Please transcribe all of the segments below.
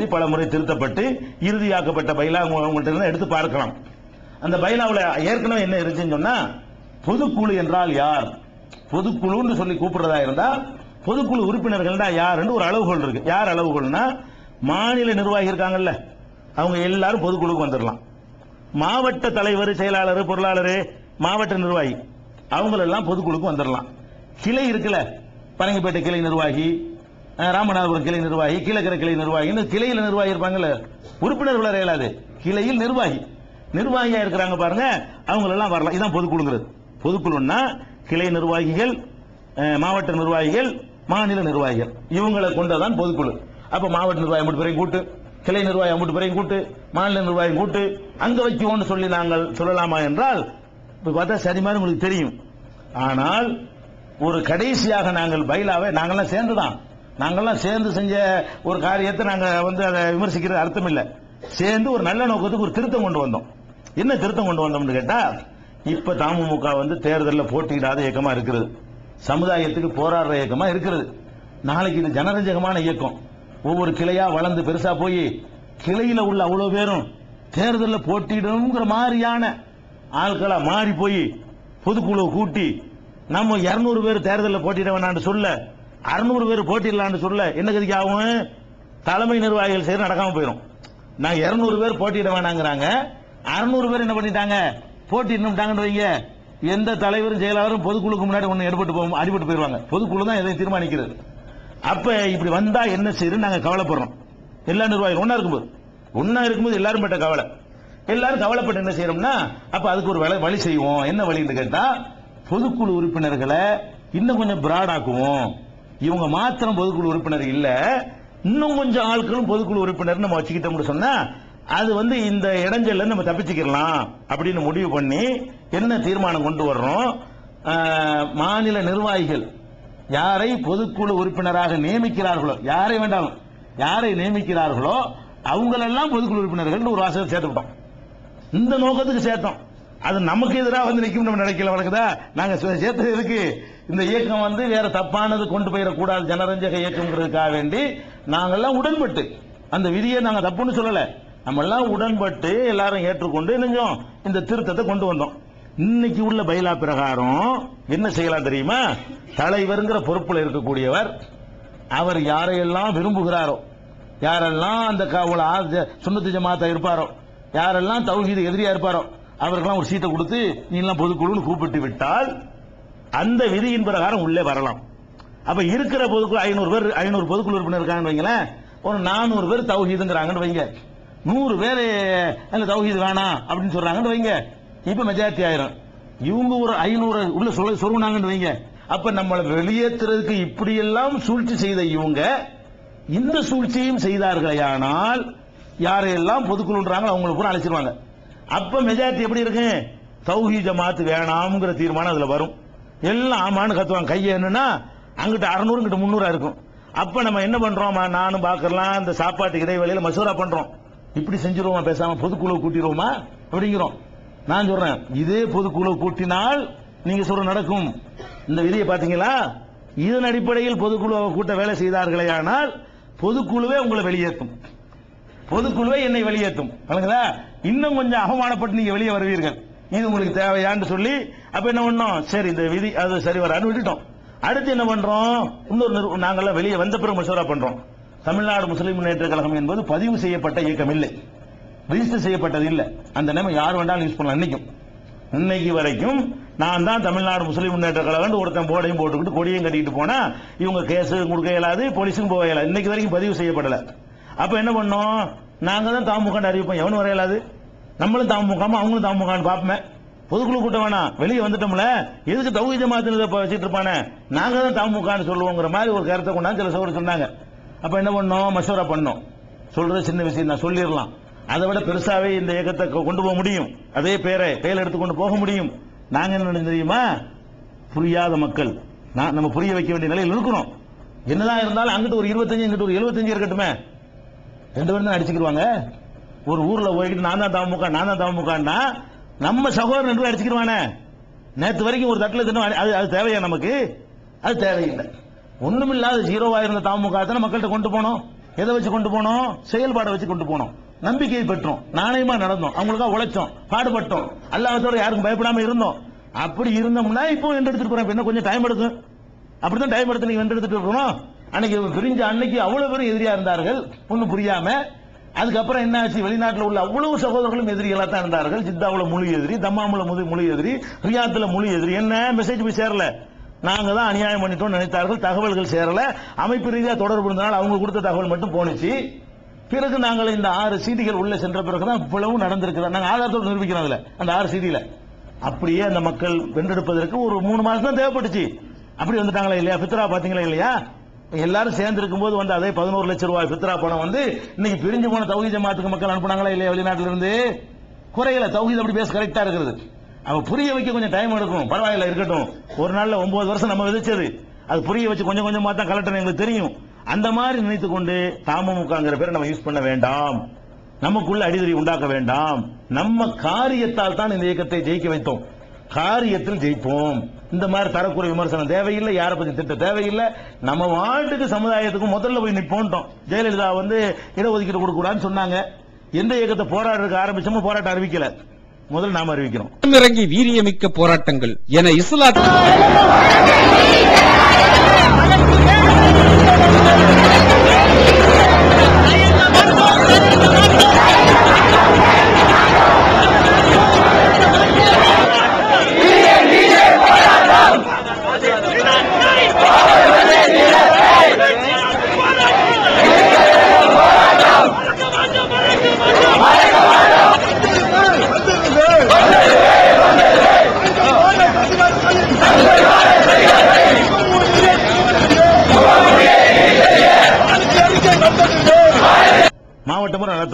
இது பல முறை திருத்தப்பட்டு இறுதியாக்கப்பட்ட பைலா உங்கள்கிட்ட இருந்து எடுத்து பார்க்கலாம். அந்த பைலாவில் ஏற்கனவே என்ன இருந்துச்சுன்னு சொன்னா பொதுக்குழு என்றால் யார்? பொதுக்குழுன்னு சொல்லி கூப்பிடுறதா இருந்தா பொதுக்குழு உறுப்பினர்கள்னா யாருன்னு ஒரு அளவுகோல் இருக்கு. யார் அளவுகோல்னா மாநில நிர்வாகி இருக்காங்கல்ல. அவங்க எல்லாரும் பொதுக்குழுக்கு வந்துடலாம் மாவட்ட தலைவர் செயலாளர் பொருளாளர் மாவட்ட நிர்வாகி அவங்களெல்லாம் பொதுக்குழுக்கு வந்துடலாம் கிளை இருக்குல்ல. பரங்கிப்பேட்டை கிளை நிர்வாகி ராமநாதபுரம் கிளை நிர்வாகி கீழக்கரை கிளை நிர்வாகி கிளையில் நிர்வாகி இருப்பாங்கல்ல? உறுப்பினர் வளர இயலாது. கிளையில் நிர்வாகி. நிர்வாகியா இருக்கிறாங்க பாருங்க அவங்களெல்லாம் வரலாம். இதான் பொதுக்குழுங்கிறது. பொதுக்குழுன்னா கிளை நிர்வாகிகள் மாவட்ட நிர்வாகிகள் மாநில நிர்வாகிகள். இவங்களை கொண்டதான் பொதுக்குழு. அப்ப மாவட்ட நிர்வாகி மட்டும் பேரையும் கூட்டு கிளை நிர்வாகி மட்டும் பேரையும் கூட்டு மாநில நிர்வாகி கூட்டு அங்க வைக்குவோம்னு சொல்லி நாங்கள் சொல்லலாமா என்றால் இப்ப பார்த்தா சரி மாதிரி உங்களுக்கு தெரியும். ஆனால் ஒரு கடைசியாக நாங்கள் பயிலாவை நாங்கள்லாம் சேர்ந்து தான் நாங்கெல்லாம் சேர்ந்து செஞ்ச ஒரு காரியத்தை நாங்க வந்து அதை விமர்சிக்கிறது அர்த்தம் இல்லை. சேர்ந்து ஒரு நல்ல நோக்கத்துக்கு ஒரு திருத்தம் கொண்டு வந்தோம். என்ன திருத்தம் கொண்டு வந்தோம்னு கேட்டா இப்ப தமுமுக வந்து தேர்தலில் போட்டியிடாத இயக்கமா இருக்கிறது. சமுதாயத்துக்கு போராடுற இயக்கமா இருக்கிறது. நாளைக்கு இது ஜனரஞ்சகமான இயக்கம். ஒவ்வொரு கிளையா வளர்ந்து பெருசா போய் கிளையில உள்ள அவ்வளவு பேரும் தேர்தலில் போட்டியிடணுங்கிற மாதிரியான ஆட்களா மாறி போய் பொதுக்குழு கூட்டி நம்ம 200 பேர் தேர்தலில் போட்டியிட வேணான்னு சொல்ல 600 பேர் போட்டிடலான்னு சொல்ல என்ன கதிக்கு ஆகும்? தலைமை நிர்வாகிகள் சரி நடக்காம போயிடும் நான் 200 பேர் போட்டியிட வேணாங்கிறாங்க. 600 பேர் என்ன பண்ணிட்டாங்க? போட்டியிடணும்ட்டாங்கன்னு வைங்க. எந்த தலைவரும் செயலாளரும் பொதுக்குழுக்கு முன்னாடி ஒன்று எடுபட்டு போகும் அடிபட்டு போயிடுவாங்க பொதுக்குழு தான் எதையும் தீர்மானிக்கிறது. அப்ப இப்படி வந்தா என்ன செய்யுன்னு நாங்கள் கவலைப்படுறோம். எல்லா நிர்வாகிகள் ஒன்றா இருக்கும்போது. ஒன்றா இருக்கும்போது எல்லாரும் பட்ட கவலை. எல்லாரும் கவலைப்பட்டு என்ன செய்யறோம்னா அப்ப அதுக்கு ஒரு வழி- வழி செய்வோம். என்ன வழின்னு கேட்டா பொதுக்குழு உறுப்பினர்களை இன்னும் கொஞ்சம் பிராடாக்குவோம் ஆக்குவோம். இவங்க மாத்திரம் பொதுக்குழு உறுப்பினர் இல்ல. இன்னும் கொஞ்சம் ஆட்களும் பொதுக்குழு உறுப்பினர் நம்ம வச்சுக்கிட்டோம்னு சொன்னா அது வந்து இந்த இடைஞ்சல்ல நம்ம தப்பிச்சுக்கலாம் அப்படின்னு முடிவு பண்ணி என்ன தீர்மானம் கொண்டு வர்றோம்? மாநில நிர்வாகிகள் யாரை பொதுக்குழு உறுப்பினராக நியமிக்கிறார்களோ யாரை வேண்டாம் யாரை நியமிக்கிறார்களோ அவங்களெல்லாம் பொதுக்குழு உறுப்பினர்கள் ஒரு வாசகம் சேர்த்துக்கிட்டோம் இந்த நோக்கத்துக்கு சேர்த்தோம். அது நமக்கு எதிராக வந்து நிற்கும் நம்ம நினைக்கல வழக்குதா? நாங்க சே- சேர்த்தது எதுக்கு? இந்த இயக்கம் வந்து வேற தப்பானது கொண்டு போயிடக்கூடாது ஜனரஞ்சக இயக்கம்ங்கிறதுக்காக வேண்டி நாங்கெல்லாம் உடன்பட்டு அந்த விதியை நாங்க தப்புன்னு சொல்லல. நம்ம எல்லாம் உடன்பட்டு எல்லாரும் ஏற்றுக்கொண்டு நெஞ்சோம். இந்த திருத்தத்தை கொண்டு வந்தோம். இன்னைக்கு உள்ள பயிலா பிரகாரம் என்ன செய்யலாம் தெரியுமா? தலைவருங்கிற பொறுப்பில் இருக்கக்கூடியவர் அவர் யாரையெல்லாம் விரும்புகிறாரோ யாரெல்லாம் அந்த க- உள்ள ஜமாத்தா இருப்பாரோ யாரெல்லாம் தௌஹீது எதிரியா இருப்பாரோ அவருக்கெல்லாம் ஒரு சீட்டை கொடுத்து நீ எல்லாம் பொதுக்குழுன்னு கூப்பிட்டு விட்டால் அந்த விதியின் பிரகாரம் உள்ளே வரலாம். அப்ப இருக்கிற பொதுக்குழு ஐநூறு பேர் ஐநூறு பொதுக்குழு உறுப்பினர் இருக்காங்கன்னு வைங்களேன் ஒரு நானூறு பேர் தௌஹீதுங்கிறாங்கன்னு வைங்க. நூறு பேர் அந்த தௌஹீது வேணாம் அப்படின்னு சொல்றாங்கன்னு வைங்க. இப்ப மெஜாரிட்டி ஆயிரும். இவங்க ஒரு ஐநூறு உள்ள சொல்ல சொல்லுனாங்கன்னு வைங்க. அப்ப நம்மளை வெளியேற்றுறதுக்கு இப்படியெல்லாம் சூழ்ச்சி செய்த இவங்க இந்த சூழ்ச்சியும் செய்தார்களேயானால் யாரையெல்லாம் பொதுக்குழுன்றாங்களோ அவங்களை பூரா அழைச்சிருவாங்க. அப்ப மெஜாரிட்டி எப்படி இருக்கு? தௌஹீ ஜமாத் வேணாம்ங்கிற தீர்மானம் அதுல வரும். எல்லாம் ஆமான்னு கத்துவாங்க. கையை என்னன்னா அங்கிட்ட அறுநூறு கிட்ட முந்நூறா இருக்கும். அப்ப நம்ம என்ன பண்றோம்? நானும் பாக்கலாம் இந்த சாப்பாட்டு இடைவெளியில மசூரா பண்றோம். இப்படி செஞ்சிருவோமா? பேசாம பொதுக்குழு கூட்டிடுவோமா அப்படிங்கிறோம். நான் சொல்றேன் இதே பொதுக்குழு கூட்டினால் நீங்க சொல்ற நடக்கும். இந்த விதியை பாத்தீங்களா? இதன் அடிப்படையில் பொதுக்குழு கூட்ட வேலை செய்தார்களேயானால் பொதுக்குழுவே உங்களை வெளியேற்றும். பொதுக்குழுவே என்னை வெளியேற்றும். வழங்குதா இன்னும் கொஞ்சம் அவமானப்பட்டு நீங்க வெளியே வருவீர்கள். இது உங்களுக்கு தேவையான்னு சொல்லி அப்ப என்ன பண்ணோம்? சரி இந்த விதி அது சரி வரான்னு விட்டுட்டோம். அடுத்து என்ன பண்றோம்? இன்னொரு நிறு- நாங்கெல்லாம் வெளியே வந்த பிறகு மசோரா பண்றோம். தமிழ்நாடு முஸ்லிம் முன்னேற்ற கழகம் என்பது பதிவு செய்யப்பட்ட இயக்கம் இல்லை. ரிஜிஸ்டர் செய்யப்பட்டது இல்லை. அந்த நேரம் யார் வேண்டாலும் யூஸ் பண்ணலாம் இன்னைக்கும். இன்னைக்கு வரைக்கும் நான் தான் தமிழ்நாடு முஸ்லிம் முன்னேற்ற கழகம் ஒருத்தன் போர்டையும் போட்டுக்கிட்டு கொடியும் கட்டிட்டு போனா இவங்க கேஸ் கொடுக்க இயலாது போலீஸுக்கும் போக இயலாது. இன்னைக்கு வரைக்கும் பதிவு செய்யப்படலை. அப்ப என்ன பண்ணோம்? நாங்க தான் தாமுகான்னு அறிவிப்போம். எவனும் வரையலாது நம்மளும் தாமுகாம அவங்களும் தாமுகான்னு பாப்போமே. பொதுக்குழு கூட்டம் வேணாம். வெளியே வந்துட்டோம்ல. எதுக்கு தௌஹீத ஜமாத்துல வச்சுட்டு இருப்பானே நாங்க தான் தாமுகான்னு சொல்லுவோங்கிற மாதிரி ஒரு கருத்தை கொண்டாந்து சில சோறு சொன்னாங்க. அப்ப என்ன பண்ணோம்? மசோரா பண்ணோம். சொல்றது சின்ன விஷயம் நான் சொல்லிடலாம். அதை விட பெருசாவே இந்த இயக்கத்தை கொண்டு போக முடியும். அதே பேரை கையில் எடுத்துக்கொண்டு போக முடியும். நாங்க என்ன தெரியுமா? புரியாத மக்கள். நான் நம்ம புரிய வைக்க வேண்டிய நிலையில் இருக்கிறோம். என்னதான் இருந்தாலும் அங்கிட்டு ஒரு இருபத்தஞ்சு இங்கிட்டு ஒரு எழுபத்தஞ்சு இருக்கட்டுமே. ரெண்டு பேரும் தான் அடிச்சுக்கிடுவாங்க. ஒரு ஊர்ல போய்கிட்டு நான் தான் தமுக நான் தான் தமுகன்னா நம்ம சகோதரன் ரெண்டு பேரும் அடிச்சுக்கிடுவானே. நேற்று வரைக்கும் ஒரு தட்டில் தின்னு அது அது தேவையா நமக்கு? அது தேவையில்லை. ஒண்ணுமில்லாத ஜீரோவாக இருந்த தாமுக தானே மக்கள்கிட்ட கொண்டு போனோம். எதை வச்சு கொண்டு போனோம்? செயல்பாடை வச்சு கொண்டு போனோம். நம்பிக்கையை பெற்றோம். நாணயமா நடந்தோம். அவங்களுக்காக உழைச்சோம். பாடுபட்டோம். அல்லாதோட யாருக்கும் பயப்படாம இருந்தோம். அப்படி இருந்தோம்னா இப்போ வென்றெடுத்துட்டு போறோம் இப்ப இன்னும் கொஞ்சம் டைம் எடுக்கும். அப்படிதான் டைம் எடுத்து நீங்க வென்றெடுத்துட்டு இருக்கணும் அன்னைக்கு பிரிஞ்ச அன்னைக்கு அவ்வளவு பேரும் எதிரியா இருந்தார்கள். ஒன்றும் புரியாம. அதுக்கப்புறம் என்ன ஆச்சு வெளிநாட்டில் உள்ள அவ்வளவு சகோதரர்களும் எதிரிகளாக தான் இருந்தார்கள். சித்தாவில் முழு எதிரி தம்மாமுல முது முழு எதிரி ரியாத்தில் முழு எதிரி. என்ன? மெசேஜ் போய் சேரல. நாங்கள் தான் அநியாயம் பண்ணிட்டோம் நினைத்தார்கள். தகவல்கள் சேரல. அமைப்பு ரீதியாக தொடர்பு இருந்தனால அவங்க கொடுத்த தகவல் மட்டும் போனுச்சு பிறகு நாங்கள் இந்த ஆறு சீடிகள் உள்ள சென்ற பிறகுதான் இவ்வளவு நடந்திருக்கிறது நாங்கள் ஆதாரத்தோடு நிரூபிக்கிறோம் அதில் அந்த ஆறு சீதியில் அப்படியே அந்த மக்கள் வென்றெடுப்பதற்கு ஒரு மூணு மாதம் தான் தேவைப்பட்டுச்சு. அப்படி வந்துட்டாங்களா இல்லையா? பித்ரா பார்த்தீங்களா இல்லையா? எல்லாரும் சேர்ந்து இருக்கும்போது வந்து அதே பதினோரு லட்சம் ரூபாய் பித்ரா பணம் வந்து இன்னைக்கு பிரிஞ்சு போன தௌஹி ஜமாத்துக்கு மக்கள் அனுப்புனாங்களா இல்லையா வெளிநாட்டுல இருந்து குறையல. தௌஹீத் அப்படி பேச கரெக்டா இருக்கிறது. அவன் புரிய வைக்க கொஞ்சம் டைம் எடுக்கும் பரவாயில்ல இருக்கட்டும். ஒரு நாள்ல ஒன்பது வருஷம் நம்ம விதைச்சது. அது புரிய வச்சு கொஞ்சம் கொஞ்சமா தான் கலெக்டர் எங்களுக்கு தெரியும். அந்த மாதிரி நினைத்து கொண்டு தாமமுகங்கிற பேரை நம்ம யூஸ் பண்ண வேண்டாம். நமக்குள்ள அடிதடி உண்டாக்க வேண்டாம். நம்ம காரியத்தால் தான் இந்த இயக்கத்தை ஜெயிக்க வைத்தோம். காரியத்தில் ஜெயிப்போம். இந்த மாதிரி தரக்குறை விமர்சனம் தேவையில்லை யாரை பத்தி திட்ட தேவையில்லை. நம்ம வாட்டுக்கு சமுதாயத்துக்கு முதல்ல போய் நிற்போன்ட்டோம் ஜெயலலிதா வந்து இடஒதுக்கீடு கொடுக்க கூடாதுன்னு சொன்னாங்க. எந்த இயக்கத்தை போராடுறதுக்கு ஆரம்பிச்சோமோ போராட்டம் அறிவிக்கல. முதல்ல நாம அறிவிக்கிறோம் இறங்கி வீரியமிக்க போராட்டங்கள் என இஸ்லாத்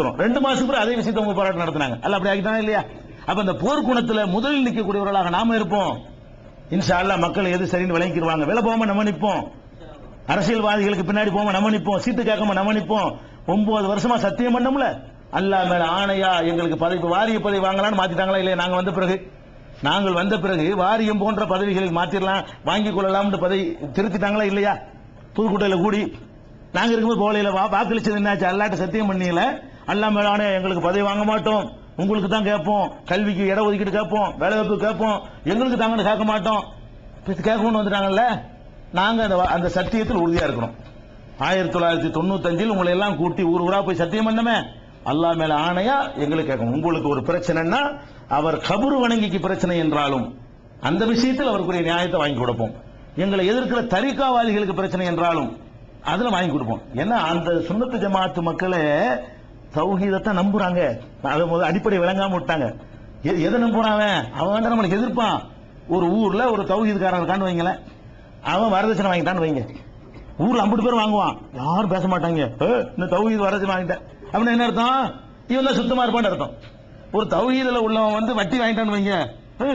வந்துடும் ரெண்டு மாசத்துக்கு அதே விஷயத்தை உங்க போராட்டம் நடத்துனாங்க. அல்ல அப்படி ஆகிட்டானா இல்லையா? அப்ப இந்த போர்க்குணத்துல முதலில் நிற்கக்கூடியவர்களாக நாம இருப்போம். இன்ஷா அல்லா மக்கள் எது சரின்னு விளங்கிடுவாங்க. விலை போகாம நம்ம நிற்போம் அரசியல்வாதிகளுக்கு பின்னாடி போகாம நம்ம நிற்போம் சீட்டு கேட்காம நம்ம நிற்போம் ஒன்பது வருஷமா சத்தியம் பண்ணோம்ல. அல்லா மேல ஆணையா எங்களுக்கு பதவி வாரிய பதவி வாங்கலாம்னு மாத்திட்டாங்களா இல்லையா? நாங்க வந்த பிறகு. நாங்கள் வந்த பிறகு வாரியம் போன்ற பதவிகளில் மாத்திரலாம் வாங்கிக் கொள்ளலாம்னு பதவி திருத்திட்டாங்களா இல்லையா? புதுக்கோட்டையில கூடி. நாங்க இருக்கும்போது போலையில வா வாக்களிச்சது என்னாச்சு? அல்லாட்ட சத்தியம் பண்ணியில. அல்லா மேலானே எங்களுக்கு பதவி வாங்க மாட்டோம். உங்களுக்கு தான் கேட்போம். கல்விக்கு இட ஒதுக்கீடு கேட்போம். வேலை வாய்ப்பு கேட்போம். எங்களுக்கு தாங்கன்னு கேட்க மாட்டோம். கேட்கணும்னு வந்துட்டாங்கல்ல? நாங்கள் அந்த அந்த சத்தியத்தில் உறுதியாக இருக்கிறோம் ஆயிரத்தி தொள்ளாயிரத்தி தொண்ணூத்தஞ்சில் உங்களை எல்லாம் கூட்டி ஊர் ஊரா போய் சத்தியம் பண்ணமே அல்லா மேல ஆணையா எங்களுக்கு கேட்கணும். உங்களுக்கு ஒரு பிரச்சனைன்னா அவர் கபுரு வணங்கிக்கு பிரச்சனை என்றாலும் அந்த விஷயத்தில் அவருக்குரிய நியாயத்தை வாங்கி கொடுப்போம். எங்களை எதிர்க்கிற தரிக்காவாதிகளுக்கு பிரச்சனை என்றாலும் அதில் வாங்கி கொடுப்போம். ஏன்னா அந்த சுண்ணத்து ஜமாத்து மக்களே தௌஹீதத்தை நம்புறாங்க. அதை முதல் அடிப்படை விளங்காம விட்டாங்க. எதை நம்புறான் அவன்? அவன் நம்மளுக்கு எதிர்ப்பான். ஒரு ஊர்ல ஒரு தௌஹீதுக்காரன் இருக்கான்னு வைங்களேன். அவன் வரதட்சணை வாங்கிட்டான்னு வைங்க. ஊர்ல ஐம்பது பேர் வாங்குவான். யாரும் பேச மாட்டாங்க. இந்த தௌஹீது வரதட்சணை வாங்கிட்டேன். அப்படின்னு என்ன அர்த்தம்? இவன் தான் சுத்தமா இருப்பான்னு அர்த்தம். ஒரு தௌஹீதுல உள்ளவன் வந்து வட்டி வாங்கிட்டான்னு வைங்க.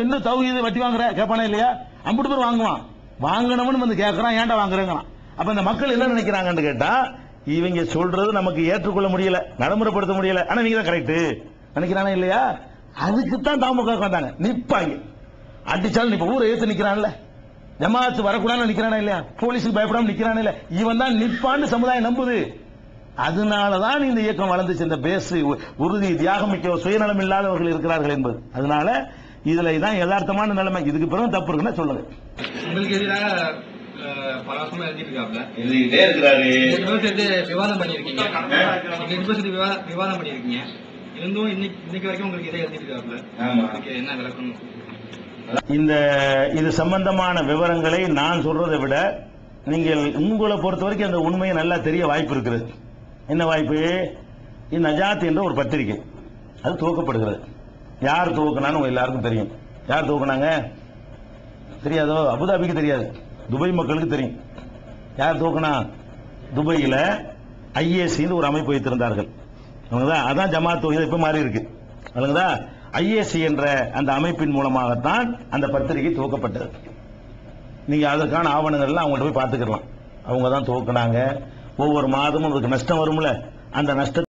இந்த தௌஹீது வட்டி வாங்குற? கேட்பானா இல்லையா? ஐம்பது பேர் வாங்குவான். வாங்கினவனு வந்து கேட்கறான் ஏன்டா வாங்குறேங்கிறான். அப்ப இந்த மக்கள் என்ன நினைக்கிறாங்கன்னு கேட்டா இவங்க சொல்றது நமக்கு ஏற்றுக்கொள்ள முடியல நடைமுறைப்படுத்த முடியல. ஆனா நீங்க தான் கரெக்ட் நினைக்கிறானா இல்லையா? அதுக்கு தான் தாமுக வந்தாங்க நிப்பாங்க. அடிச்சாலும் இப்ப ஊரை ஏத்து நிக்கிறான்ல. ஜமாத்து வரக்கூடாதுன்னு நிக்கிறானா இல்லையா? போலீஸுக்கு பயப்படாம நிக்கிறானா இல்ல இவன் தான் நிப்பான்னு சமுதாயம் நம்புது. அதனாலதான் இந்த இயக்கம் வளர்ந்துச்சு. இந்த பேசு உறுதி தியாகம் மிக்க சுயநலம் இல்லாதவர்கள் இருக்கிறார்கள் என்பது. அதனால இதுல இதான் யதார்த்தமான நிலைமை. இதுக்கு பிறகு தப்பு இருக்குன்னா சொல்லுங்க. உங்களுக்கு எதிராக அஹ், பல வருஷமா எழுதிட்டு இருக்காப்ல. எழுதிக்கிட்டே இருக்கிறாரு. ரெண்டு பேரும் சேர்ந்து விவாதம் பண்ணிருக்கீங்க ரெண்டு பேரும் சேர்ந்து விவா- விவாதம் பண்ணிருக்கீங்க இருந்தும் இன்னைக்கு இன்னைக்கு வரைக்கும் உங்களுக்கு இதே எழுதிட்டு இருக்காப்ல. ஆமா. அதுக்கு என்ன விளக்கணும்? இந்த இது சம்பந்தமான விவரங்களை நான் சொல்றதை விட நீங்கள் உங்களை பொறுத்த வரைக்கும் அந்த உண்மையை நல்லா தெரிய வாய்ப்பு இருக்கிறது என்ன வாய்ப்பு? இந்த நஜாத் என்ற ஒரு பத்திரிகை. அது துவக்கப்படுகிறது. யார் துவக்கினான்னு உங்க எல்லாருக்கும் தெரியும். யார் துவக்கினாங்க? தெரியாதோ? அபுதாபிக்கு தெரியாது. துபாய் மக்களுக்கு தெரியும். யார் துவக்கினா துபாயில ஐஏசின்னு ஒரு அமைப்பு வைத்திருந்தார்கள். அதான் ஜமாத் தொகுதி இப்ப மாறி இருக்கு. அவங்கதா ஐஏசி என்ற அந்த அமைப்பின் மூலமாகத்தான் அந்த பத்திரிகை துவக்கப்பட்டது. நீங்க அதற்கான ஆவணங்கள்லாம் அவங்கள்ட்ட போய் பார்த்துக்கலாம். அவங்க தான் துவக்குனாங்க. ஒவ்வொரு மாதமும் அதுக்கு நஷ்டம் வரும்ல. அந்த நஷ்டத்தை